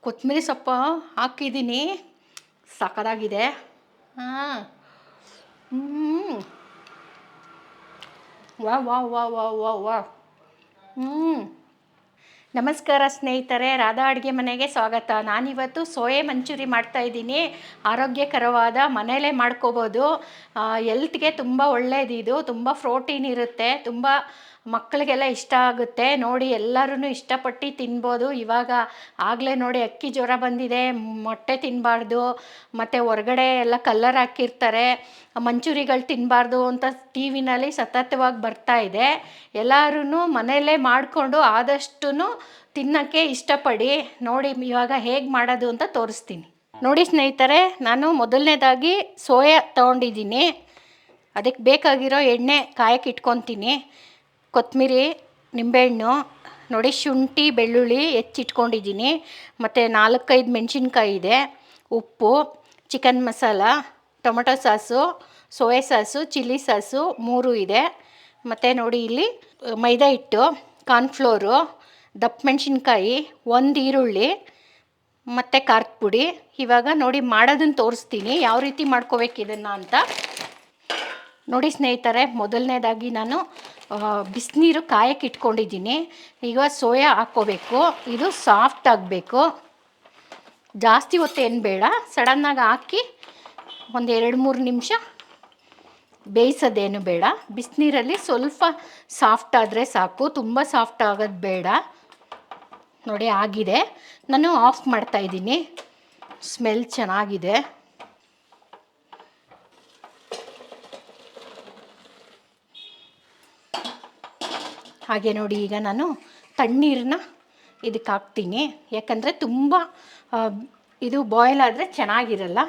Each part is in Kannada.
ಕೊತ್ತಂಬರಿ ಸೊಪ್ಪು ಹಾಕಿದ್ದೀನಿ ಸಕ್ಕದಾಗಿದೆ ಹಾಂ. ಹ್ಞೂ ವಾ ವಾ ವಾ ವಾ ವಾ ವಾ. ಹ್ಞೂ ನಮಸ್ಕಾರ ಸ್ನೇಹಿತರೆ, ರಾಧಾ ಅಡುಗೆ ಮನೆಗೆ ಸ್ವಾಗತ. ನಾನಿವತ್ತು ಸೋಯೆ ಮಂಚೂರಿ ಮಾಡ್ತಾ ಇದ್ದೀನಿ. ಆರೋಗ್ಯಕರವಾದ ಮನೆಯಲ್ಲೇ ಮಾಡ್ಕೋಬೋದು. ಎಲ್ತ್ಗೆ ತುಂಬ ಒಳ್ಳೆಯದಿದು ತುಂಬ ಪ್ರೋಟೀನ್ ಇರುತ್ತೆ. ತುಂಬ ಮಕ್ಕಳಿಗೆಲ್ಲ ಇಷ್ಟ ಆಗುತ್ತೆ. ನೋಡಿ ಎಲ್ಲರೂ ಇಷ್ಟಪಟ್ಟು ತಿನ್ಬೋದು. ಇವಾಗ ಆಗಲೇ ನೋಡಿ, ಅಕ್ಕಿ ಜ್ವರ ಬಂದಿದೆ. ಮೊಟ್ಟೆ ತಿನ್ನಬಾರ್ದು ಮತ್ತು ಹೊರಗಡೆ ಎಲ್ಲ ಕಲ್ಲರ್ ಹಾಕಿರ್ತಾರೆ. ಮಂಚೂರಿಗಳು ತಿನ್ನಬಾರ್ದು ಅಂತ ಟಿ ವಿನಲ್ಲಿ ಸತತವಾಗಿ ಬರ್ತಾ ಇದೆ. ಎಲ್ಲರೂ ಮನೆಯಲ್ಲೇ ಮಾಡಿಕೊಂಡು ಆದಷ್ಟು ತಿನ್ನೋಕ್ಕೆ ಇಷ್ಟಪಡಿ. ನೋಡಿ, ಇವಾಗ ಹೇಗೆ ಮಾಡೋದು ಅಂತ ತೋರಿಸ್ತೀನಿ. ನೋಡಿ ಸ್ನೇಹಿತರೆ, ನಾನು ಮೊದಲನೇದಾಗಿ ಸೋಯಾ ತೊಗೊಂಡಿದ್ದೀನಿ. ಅದಕ್ಕೆ ಬೇಕಾಗಿರೋ ಎಣ್ಣೆ ಕಾಯಕ್ಕೆ ಇಟ್ಕೊತೀನಿ. ಕೊತ್ತಂಬರಿ, ನಿಂಬೆಹಣ್ಣು, ನೋಡಿ ಶುಂಠಿ, ಬೆಳ್ಳುಳ್ಳಿ ಹೆಚ್ಚಿಟ್ಕೊಂಡಿದ್ದೀನಿ. ಮತ್ತು ನಾಲ್ಕೈದು ಮೆಣಸಿನ್ಕಾಯಿ ಇದೆ. ಉಪ್ಪು chicken masala tomato sauce soya sauce chilli sauce ಮೂರು ಇದೆ. ಮತ್ತು ನೋಡಿ ಇಲ್ಲಿ ಮೈದಾ ಹಿಟ್ಟು ಕಾರ್ನ್ಫ್ಲೋರು ದಪ್ಪ ಮೆಣಸಿನ್ಕಾಯಿ, ಒಂದು ಈರುಳ್ಳಿ, ಮತ್ತು ಖಾರದ ಪುಡಿ. ಇವಾಗ ನೋಡಿ ಮಾಡೋದನ್ನು ತೋರಿಸ್ತೀನಿ. ಯಾವ ರೀತಿ ಮಾಡ್ಕೋಬೇಕು ಇದನ್ನು ಅಂತ. ನೋಡಿ ಸ್ನೇಹಿತರೆ, ಮೊದಲನೇದಾಗಿ ನಾನು ಬಿಸಿನೀರು ಕಾಯಕ್ಕೆ ಇಟ್ಕೊಂಡಿದ್ದೀನಿ. ಈಗ ಸೋಯಾ ಹಾಕ್ಕೋಬೇಕು. ಇದು ಸಾಫ್ಟ್ ಆಗಬೇಕು. ಜಾಸ್ತಿ ಹೊತ್ತು ಏನು ಬೇಡ. ಸಡನ್ನಾಗಿ ಹಾಕಿ ಒಂದು ಎರಡು ಮೂರು ನಿಮಿಷ ಬೇಯಿಸೋದೇನು ಬೇಡ. ಬಿಸಿನೀರಲ್ಲಿ ಸ್ವಲ್ಪ ಸಾಫ್ಟ್ ಆದರೆ ಸಾಕು. ತುಂಬ ಸಾಫ್ಟ್ ಆಗೋದು ಬೇಡ. ನೋಡಿ, ಆಗಿದೆ. ನಾನು ಆಫ್ ಮಾಡ್ತಾಯಿದ್ದೀನಿ ಸ್ಮೆಲ್ ಚೆನ್ನಾಗಿದೆ. ಹಾಗೆ ನೋಡಿ ಈಗ ನಾನು ತಣ್ಣೀರನ್ನ ಇದಕ್ಕೆ ಹಾಕ್ತೀನಿ. ಯಾಕಂದರೆ ತುಂಬ ಇದು ಬಾಯ್ಲ್ ಆದರೆ ಚೆನ್ನಾಗಿರಲ್ಲ.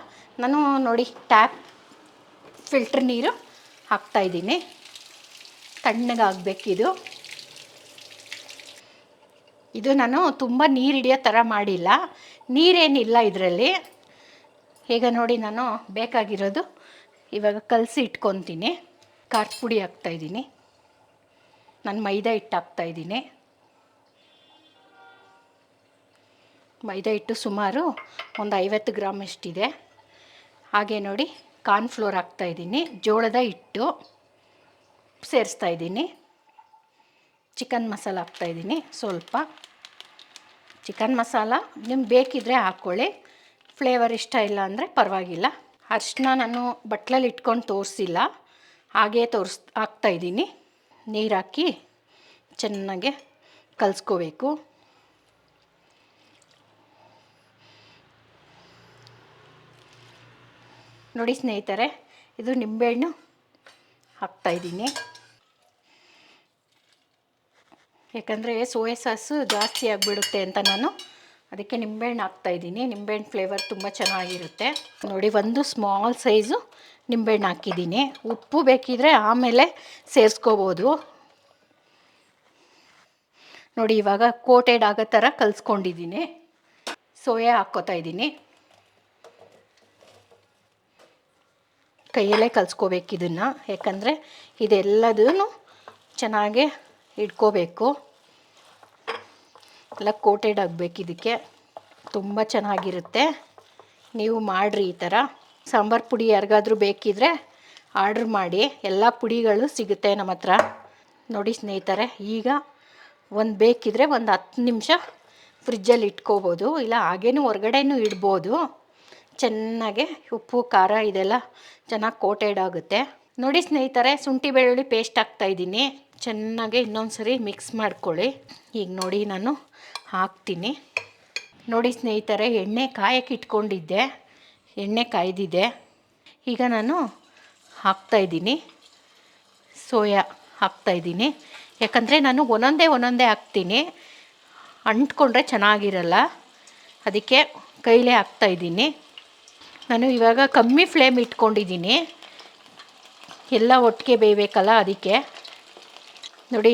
ನಾನು ನೋಡಿ ಟ್ಯಾಪ್ ಫಿಲ್ಟ್ರ್ ನೀರು ಹಾಕ್ತಾಯಿದ್ದೀನಿ ತಣ್ಣಗಾಗಬೇಕಿದು. ಇದು ನಾನು ತುಂಬ ನೀರು ಹಿಡಿಯೋ ಥರ ಮಾಡಿಲ್ಲ. ನೀರೇನಿಲ್ಲ ಇದರಲ್ಲಿ. ಈಗ ನೋಡಿ ನಾನು ಬೇಕಾಗಿರೋದು ಇವಾಗ ಕಲಸಿ ಇಟ್ಕೊತೀನಿ. ಖಾರದ ಪುಡಿ ಹಾಕ್ತಾಯಿದ್ದೀನಿ ನಾನು ಮೈದಾ ಹಿಟ್ಟು ಹಾಕ್ತಾಯಿದ್ದೀನಿ ಮೈದಾ ಹಿಟ್ಟು ಸುಮಾರು ಒಂದು ಐವತ್ತು ಗ್ರಾಮ್ ಅಷ್ಟಿದೆ. ಹಾಗೆ ನೋಡಿ ಕಾರ್ನ್ಫ್ಲೋರ್ ಹಾಕ್ತಾಯಿದ್ದೀನಿ ಜೋಳದ ಹಿಟ್ಟು ಸೇರಿಸ್ತಾ ಇದ್ದೀನಿ. ಚಿಕನ್ ಮಸಾಲ ಹಾಕ್ತಾಯಿದ್ದೀನಿ ಸ್ವಲ್ಪ. ಚಿಕನ್ ಮಸಾಲ ನಿಮ್ಗೆ ಬೇಕಿದ್ದರೆ ಹಾಕ್ಕೊಳ್ಳಿ. ಫ್ಲೇವರ್ ಇಷ್ಟ ಇಲ್ಲ ಅಂದರೆ ಪರವಾಗಿಲ್ಲ. ಅರ್ಶಿನ ನಾನು ಬಟ್ಲಲ್ಲಿ ಇಟ್ಕೊಂಡು ತೋರಿಸಿಲ್ಲ. ಹಾಗೇ ತೋರಿಸ್ ಹಾಕ್ತಾಯಿದ್ದೀನಿ ನೀರು ಹಾಕಿ ಚೆನ್ನಾಗೆ ಕಲಿಸ್ಕೋಬೇಕು. ನೋಡಿ ಸ್ನೇಹಿತರೆ, ಇದು ನಿಂಬೆಹಣ್ಣು ಹಾಕ್ತಾಯಿದ್ದೀನಿ ಯಾಕಂದರೆ ಸೋಯಾ ಸಾಸು ಜಾಸ್ತಿ ಆಗಿಬಿಡುತ್ತೆ ಅಂತ ನಾನು ಅದಕ್ಕೆ ನಿಂಬೆಹಣ್ಣು ಹಾಕ್ತಾಯಿದ್ದೀನಿ ನಿಂಬೆಹಣ್ಣು ಫ್ಲೇವರ್ ತುಂಬ ಚೆನ್ನಾಗಿರುತ್ತೆ. ನೋಡಿ, ಒಂದು ಸ್ಮಾಲ್ ಸೈಜು ನಿಂಬೆಹಣ್ಣು ಹಾಕಿದ್ದೀನಿ. ಉಪ್ಪು ಬೇಕಿದ್ರೆ ಆಮೇಲೆ ಸೇರಿಸ್ಕೋಬೋದು. ನೋಡಿ, ಇವಾಗ ಕೋಟೆಡ್ ಆಗೋ ಥರ ಕಲಿಸ್ಕೊಂಡಿದ್ದೀನಿ. ಸೋಯಾ ಹಾಕ್ಕೋತಾ ಇದ್ದೀನಿ. ಕೈಯಲ್ಲೇ ಕಲಿಸ್ಕೋಬೇಕು ಇದನ್ನು. ಯಾಕಂದರೆ ಇದೆಲ್ಲದೂ ಚೆನ್ನಾಗೆ ಇಟ್ಕೋಬೇಕು. ಎಲ್ಲ ಕೋಟೆಡ್ ಆಗಬೇಕು ಇದಕ್ಕೆ. ತುಂಬ ಚೆನ್ನಾಗಿರುತ್ತೆ. ನೀವು ಮಾಡಿರಿ ಈ ಥರ. ಸಾಂಬಾರು ಪುಡಿ ಯಾರಿಗಾದ್ರೂ ಬೇಕಿದ್ರೆ ಆರ್ಡ್ರ್ ಮಾಡಿ, ಎಲ್ಲ ಪುಡಿಗಳು ಸಿಗುತ್ತೆ ನಮ್ಮ ಹತ್ರ. ನೋಡಿ ಸ್ನೇಹಿತರೆ, ಈಗ ಒಂದು ಬೇಕಿದ್ರೆ ಒಂದು ಹತ್ತು ನಿಮಿಷ ಫ್ರಿಜ್ಜಲ್ಲಿ ಇಟ್ಕೋಬೋದು, ಇಲ್ಲ ಹಾಗೇನೂ ಹೊರಗಡೆನೂ ಇಡ್ಬೋದು. ಚೆನ್ನಾಗೆ ಉಪ್ಪು, ಖಾರ ಇದೆಲ್ಲ ಚೆನ್ನಾಗಿ ಕೋಟೆಡ್ ಆಗುತ್ತೆ. ನೋಡಿ ಸ್ನೇಹಿತರೆ, ಶುಂಠಿ ಬೆಳ್ಳುಳ್ಳಿ ಪೇಸ್ಟ್ ಹಾಕ್ತಾಯಿದ್ದೀನಿ ಚೆನ್ನಾಗೆ ಇನ್ನೊಂದು ಸರಿ ಮಿಕ್ಸ್ ಮಾಡ್ಕೊಳ್ಳಿ. ಈಗ ನೋಡಿ ನಾನು ಹಾಕ್ತೀನಿ. ನೋಡಿ ಸ್ನೇಹಿತರೆ, ಎಣ್ಣೆ ಕಾಯಕ್ಕೆ ಇಟ್ಕೊಂಡಿದ್ದೆ. ಎಣ್ಣೆ ಕಾಯ್ದಿದೆ. ಈಗ ನಾನು ಹಾಕ್ತಾಯಿದ್ದೀನಿ ಸೋಯಾ ಹಾಕ್ತಾಯಿದ್ದೀನಿ ಯಾಕಂದರೆ ನಾನು ಒಂದೊಂದೇ ಒಂದೊಂದೇ ಹಾಕ್ತೀನಿ. ಅಂಟ್ಕೊಂಡ್ರೆ ಚೆನ್ನಾಗಿರಲ್ಲ. ಅದಕ್ಕೆ ಕೈಲೇ ಹಾಕ್ತಾಯಿದ್ದೀನಿ ನಾನು ಇವಾಗ ಕಮ್ಮಿ ಫ್ಲೇಮ್ ಇಟ್ಕೊಂಡಿದ್ದೀನಿ. ಎಲ್ಲ ಒಟ್ಟಿಗೆ ಬೇಯಬೇಕಲ್ಲ ಅದಕ್ಕೆ. ನೋಡಿ,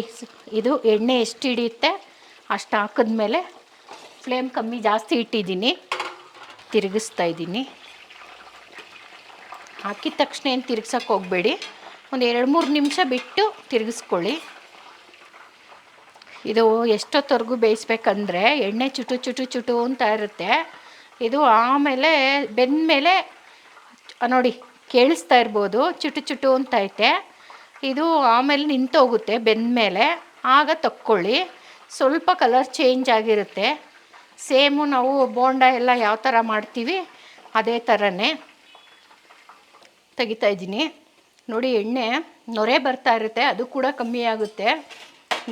ಇದು ಎಣ್ಣೆ ಎಷ್ಟು ಹಿಡಿಯುತ್ತೆ ಅಷ್ಟು ಹಾಕಿದ್ಮೇಲೆ ಫ್ಲೇಮ್ ಕಮ್ಮಿ ಜಾಸ್ತಿ ಇಟ್ಟಿದ್ದೀನಿ. ತಿರುಗಿಸ್ತಾ ಇದ್ದೀನಿ. ಹಾಕಿದ ತಕ್ಷಣ ಏನು ತಿರುಗ್ಸೋಕೆ ಹೋಗಬೇಡಿ. ಒಂದು ಎರಡು ಮೂರು ನಿಮಿಷ ಬಿಟ್ಟು ತಿರುಗಿಸ್ಕೊಳ್ಳಿ. ಇದು ಎಷ್ಟೊತ್ತವರೆಗೂ ಬೇಯಿಸ್ಬೇಕಂದ್ರೆ ಎಣ್ಣೆ ಚುಟು ಚುಟು ಚುಟು ಅಂತ ಇರುತ್ತೆ. ಇದು ಆಮೇಲೆ ಬೆಂದಮೇಲೆ ನೋಡಿ ಕೇಳಿಸ್ತಾ ಇರ್ಬೋದು, ಚುಟು ಚುಟು ಅಂತ ಐತೆ. ಇದು ಆಮೇಲೆ ನಿಂತೋಗುತ್ತೆ ಬೆಂದಮೇಲೆ. ಆಗ ತಕ್ಕೊಳ್ಳಿ. ಸ್ವಲ್ಪ ಕಲರ್ ಚೇಂಜ್ ಆಗಿರುತ್ತೆ. ಸೇಮು ನಾವು ಬೋಂಡ ಎಲ್ಲ ಯಾವ ಥರ ಮಾಡ್ತೀವಿ, ಅದೇ ಥರನೇ. ತೆಗಿತಾ ಇದ್ದೀನಿ. ನೋಡಿ, ಎಣ್ಣೆ ನೊರೆ ಬರ್ತಾ ಇರುತ್ತೆ, ಅದು ಕೂಡ ಕಮ್ಮಿ ಆಗುತ್ತೆ.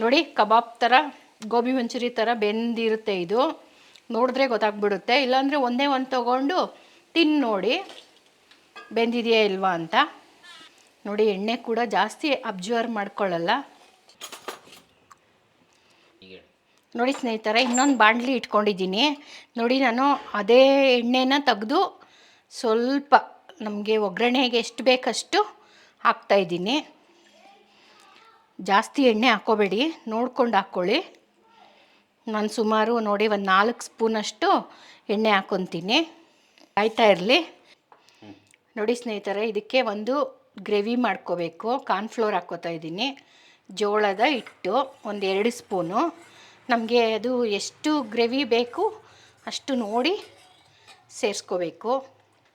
ನೋಡಿ, ಕಬಾಬ್ ಥರ ಗೋಬಿ ಮಂಚೂರಿ ಥರ ಬೆಂದಿರುತ್ತೆ ಇದು. ನೋಡಿದ್ರೆ ಗೊತ್ತಾಗ್ಬಿಡುತ್ತೆ. ಇಲ್ಲಾಂದರೆ ಒಂದೇ ಒಂದು ತೊಗೊಂಡು ತಿನ್ನು ನೋಡಿ. ಬೆಂದಿದೆಯಾ ಇಲ್ವಾ ಅಂತ. ನೋಡಿ, ಎಣ್ಣೆ ಕೂಡ ಜಾಸ್ತಿ ಅಬ್ಸರ್ವ್ ಮಾಡ್ಕೊಳ್ಳಲ್ಲ. ನೋಡಿ ಸ್ನೇಹಿತರೆ, ಇನ್ನೊಂದು ಬಾಣಲಿ ಇಟ್ಕೊಂಡಿದ್ದೀನಿ. ನೋಡಿ, ನಾನು ಅದೇ ಎಣ್ಣೆನ ತೆಗೆದು ಸ್ವಲ್ಪ ನಮಗೆ ಒಗ್ಗರಣೆಗೆ ಎಷ್ಟು ಬೇಕಷ್ಟು ಹಾಕ್ತಾಯಿದ್ದೀನಿ ಜಾಸ್ತಿ ಎಣ್ಣೆ ಹಾಕೋಬೇಡಿ, ನೋಡ್ಕೊಂಡು ಹಾಕ್ಕೊಳ್ಳಿ. ನಾನು ಸುಮಾರು ನೋಡಿ ಒಂದು ನಾಲ್ಕು ಸ್ಪೂನಷ್ಟು ಎಣ್ಣೆ ಹಾಕ್ಕೊತೀನಿ ಕಾಯ್ತಾ ಇರಲಿ. ನೋಡಿ ಸ್ನೇಹಿತರೆ, ಇದಕ್ಕೆ ಒಂದು ಗ್ರೇವಿ ಮಾಡ್ಕೋಬೇಕು. ಕಾರ್ನ್ಫ್ಲೋರ್ ಹಾಕ್ಕೋತಾ ಇದ್ದೀನಿ. ಜೋಳದ ಹಿಟ್ಟು, ಒಂದು ಎರಡು ಸ್ಪೂನು. ನಮಗೆ ಅದು ಎಷ್ಟು ಗ್ರೇವಿ ಬೇಕು ಅಷ್ಟು ನೋಡಿ ಸೇರಿಸ್ಕೋಬೇಕು.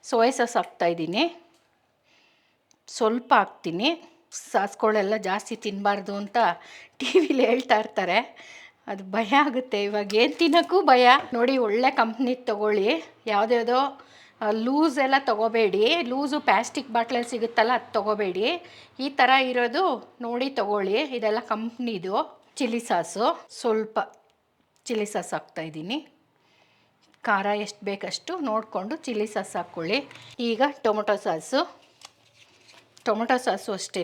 ಸೋಯಾ ಸಾಸ್ ಹಾಕ್ತಾಯಿದ್ದೀನಿ ಸ್ವಲ್ಪ ಹಾಕ್ತೀನಿ. ಸಾಸ್ಗಳೆಲ್ಲ ಜಾಸ್ತಿ ತಿನ್ನಬಾರ್ದು ಅಂತ ಟಿ ವಿಲಿ ಹೇಳ್ತಾ ಇರ್ತಾರೆ. ಅದು ಭಯ ಆಗುತ್ತೆ. ಇವಾಗ ಏನು ತಿನ್ನೋಕ್ಕೂ ಭಯ. ನೋಡಿ, ಒಳ್ಳೆ ಕಂಪ್ನಿ ತೊಗೊಳ್ಳಿ. ಯಾವುದ್ಯಾವುದೋ ಲೂಸ್ ಎಲ್ಲ ತೊಗೋಬೇಡಿ. ಲೂಸು ಪ್ಲಾಸ್ಟಿಕ್ ಬಾಟ್ಲಲ್ಲಿ ಸಿಗುತ್ತಲ್ಲ, ಅದು ತೊಗೋಬೇಡಿ. ಈ ಥರ ಇರೋದು ನೋಡಿ ತೊಗೊಳ್ಳಿ. ಇದೆಲ್ಲ ಕಂಪ್ನಿದು ಚಿಲ್ಲಿ ಸಾಸು. ಸ್ವಲ್ಪ ಚಿಲ್ಲಿ ಸಾಸ್ ಹಾಕ್ತಾಯಿದ್ದೀನಿ ಖಾರ ಎಷ್ಟು ಬೇಕಷ್ಟು ನೋಡಿಕೊಂಡು ಚಿಲ್ಲಿ ಸಾಸ್ ಹಾಕ್ಕೊಳ್ಳಿ. ಈಗ ಟೊಮೊಟೊ ಸಾಸು. ಟೊಮೊಟೊ ಸಾಸು ಅಷ್ಟೇ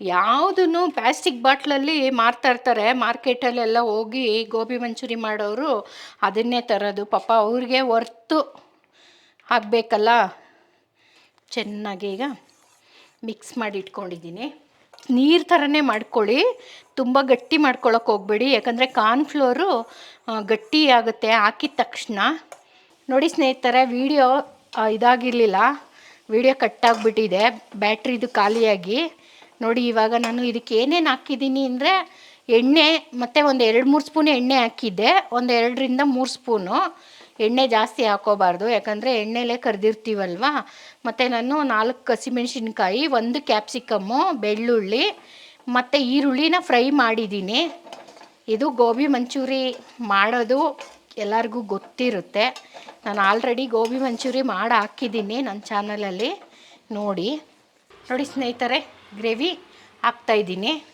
ಯಾವುದನ್ನು ಪ್ಲಾಸ್ಟಿಕ್ ಬಾಟ್ಲಲ್ಲಿ ಮಾರ್ತಾ ಇರ್ತಾರೆ, ಮಾರ್ಕೆಟಲ್ಲೆಲ್ಲ ಹೋಗಿ ಗೋಬಿ ಮಂಚೂರಿ ಮಾಡೋರು ಅದನ್ನೇ ತರೋದು. ಪಾಪ ಅವ್ರಿಗೆ ಹೊರ್ತು ಹಾಕಬೇಕಲ್ಲ ಚೆನ್ನಾಗಿ ಈಗ ಮಿಕ್ಸ್ ಮಾಡಿ ಇಟ್ಕೊಂಡಿದ್ದೀನಿ. ನೀರು ಥರನೇ ಮಾಡ್ಕೊಳ್ಳಿ. ತುಂಬ ಗಟ್ಟಿ ಮಾಡ್ಕೊಳ್ಳೋಕೆ ಹೋಗಬೇಡಿ. ಯಾಕಂದರೆ ಕಾರ್ನ್ಫ್ಲೋರು ಗಟ್ಟಿ ಆಗುತ್ತೆ ಹಾಕಿದ ತಕ್ಷಣ. ನೋಡಿ ಸ್ನೇಹಿತರೆ, ವೀಡಿಯೋ ಇದಾಗಿರಲಿಲ್ಲ. ವೀಡಿಯೋ ಕಟ್ಟಾಗಿಬಿಟ್ಟಿದೆ ಬ್ಯಾಟ್ರಿದು ಖಾಲಿಯಾಗಿ. ನೋಡಿ ಇವಾಗ ನಾನು ಇದಕ್ಕೆ ಏನೇನು ಹಾಕಿದ್ದೀನಿ ಅಂದರೆ ಎಣ್ಣೆ, ಮತ್ತು ಒಂದು ಎರಡು ಮೂರು ಸ್ಪೂನ್ ಎಣ್ಣೆ ಹಾಕಿದ್ದೆ. ಒಂದು ಎರಡರಿಂದ ಮೂರು ಸ್ಪೂನು. ಎಣ್ಣೆ ಜಾಸ್ತಿ ಹಾಕೋಬಾರ್ದು, ಯಾಕಂದರೆ ಎಣ್ಣೆಲೇ ಕರೆದಿರ್ತೀವಲ್ವ? ಮತ್ತು ನಾನು ನಾಲ್ಕು ಹಸಿಮೆಣ್ಸಿನ್ಕಾಯಿ, ಒಂದು ಕ್ಯಾಪ್ಸಿಕಮ್ಮು, ಬೆಳ್ಳುಳ್ಳಿ, ಮತ್ತು ಈರುಳ್ಳಿನ ಫ್ರೈ ಮಾಡಿದ್ದೀನಿ. ಇದು ಗೋಬಿ ಮಂಚೂರಿ ಮಾಡೋದು ಎಲ್ಲರಿಗೂ ಗೊತ್ತಿರುತ್ತೆ. ನಾನು ಆಲ್ರೆಡಿ ಗೋಬಿ ಮಂಚೂರಿ ಮಾಡಿ ಹಾಕಿದ್ದೀನಿ ನನ್ನ ಚಾನಲಲ್ಲಿ. ನೋಡಿ ನೋಡಿ ಸ್ನೇಹಿತರೆ, ಗ್ರೇವಿ ಹಾಕ್ತಾಯಿದ್ದೀನಿ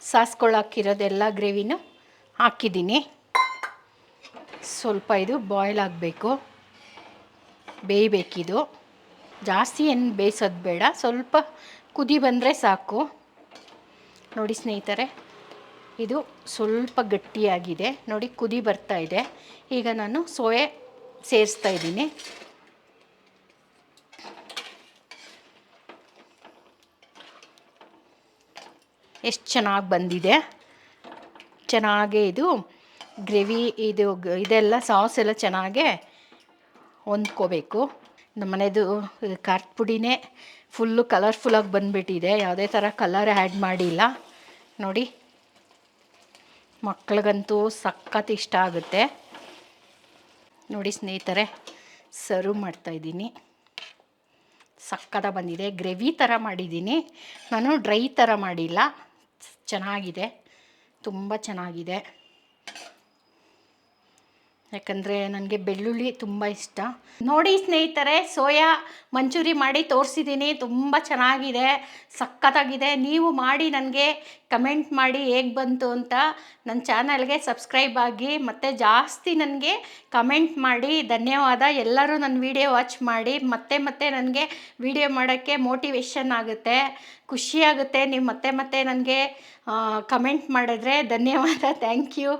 ಸಾಸ್ಕೊಳ್ಳಾಕಿರೋದೆಲ್ಲ ಗ್ರೇವಿನೂ ಹಾಕಿದ್ದೀನಿ. ಸ್ವಲ್ಪ ಇದು ಬಾಯ್ಲ್ ಆಗಬೇಕು. ಬೇಯಬೇಕಿದು. ಜಾಸ್ತಿ ಏನು ಬೇಯಿಸೋದು ಬೇಡ. ಸ್ವಲ್ಪ ಕುದಿ ಬಂದರೆ ಸಾಕು. ನೋಡಿ ಸ್ನೇಹಿತರೆ, ಇದು ಸ್ವಲ್ಪ ಗಟ್ಟಿಯಾಗಿದೆ. ನೋಡಿ ಕುದಿ ಬರ್ತಾ ಇದೆ. ಈಗ ನಾನು ಸೋಯೆ ಸೇರಿಸ್ತಾ ಇದ್ದೀನಿ. ಎಷ್ಟು ಚೆನ್ನಾಗಿ ಬಂದಿದೆ. ಚೆನ್ನಾಗೇ ಇದು ಗ್ರೇವಿ ಇದು ಇದೆಲ್ಲ ಸಾಸ್ ಎಲ್ಲ ಚೆನ್ನಾಗೆ ಹೊಂದ್ಕೋಬೇಕು. ನಮ್ಮ ಮನೆಯದು ಖಾರದ ಪುಡಿನೇ ಫುಲ್ಲು ಕಲರ್ಫುಲ್ಲಾಗಿ ಬಂದುಬಿಟ್ಟಿದೆ. ಯಾವುದೇ ಥರ ಕಲರ್ ಆ್ಯಡ್ ಮಾಡಿಲ್ಲ. ನೋಡಿ, ಮಕ್ಳಿಗಂತೂ ಸಖತ್ ಇಷ್ಟ ಆಗುತ್ತೆ. ನೋಡಿ ಸ್ನೇಹಿತರೆ ಸರ್ವ್ ಮಾಡ್ತಾಯಿದ್ದೀನಿ ಸಕ್ಕದ ಬಂದಿದೆ. ಗ್ರೇವಿ ಥರ ಮಾಡಿದ್ದೀನಿ. ನಾನು ಡ್ರೈ ಥರ ಮಾಡಿಲ್ಲ. ಚೆನ್ನಾಗಿದೆ. ತುಂಬ ಚೆನ್ನಾಗಿದೆ. ಯಾಕಂದರೆ ನನಗೆ ಬೆಳ್ಳುಳ್ಳಿ ತುಂಬ ಇಷ್ಟ. ನೋಡಿ ಸ್ನೇಹಿತರೆ, ಸೋಯಾ ಮಂಚೂರಿ ಮಾಡಿ ತೋರಿಸಿದ್ದೀನಿ ತುಂಬ ಚೆನ್ನಾಗಿದೆ, ಸಖತ್ತಾಗಿದೆ. ನೀವು ಮಾಡಿ ನನಗೆ ಕಮೆಂಟ್ ಮಾಡಿ ಹೇಗೆ ಬಂತು ಅಂತ ನನ್ನ ಚಾನಲ್ಗೆ ಸಬ್ಸ್ಕ್ರೈಬ್ ಆಗಿ, ಮತ್ತು ಜಾಸ್ತಿ ನನಗೆ ಕಮೆಂಟ್ ಮಾಡಿ. ಧನ್ಯವಾದ. ಎಲ್ಲರೂ ನನ್ನ ವಿಡಿಯೋ ವಾಚ್ ಮಾಡಿ. ಮತ್ತೆ ಮತ್ತೆ ನನಗೆ ವಿಡಿಯೋ ಮಾಡೋಕ್ಕೆ ಮೋಟಿವೇಶನ್ ಆಗುತ್ತೆ ಖುಷಿಯಾಗುತ್ತೆ ನೀವು ಮತ್ತೆ ಮತ್ತೆ ನನಗೆ ಕಮೆಂಟ್ ಮಾಡಿದ್ರೆ ಧನ್ಯವಾದ. Thank you.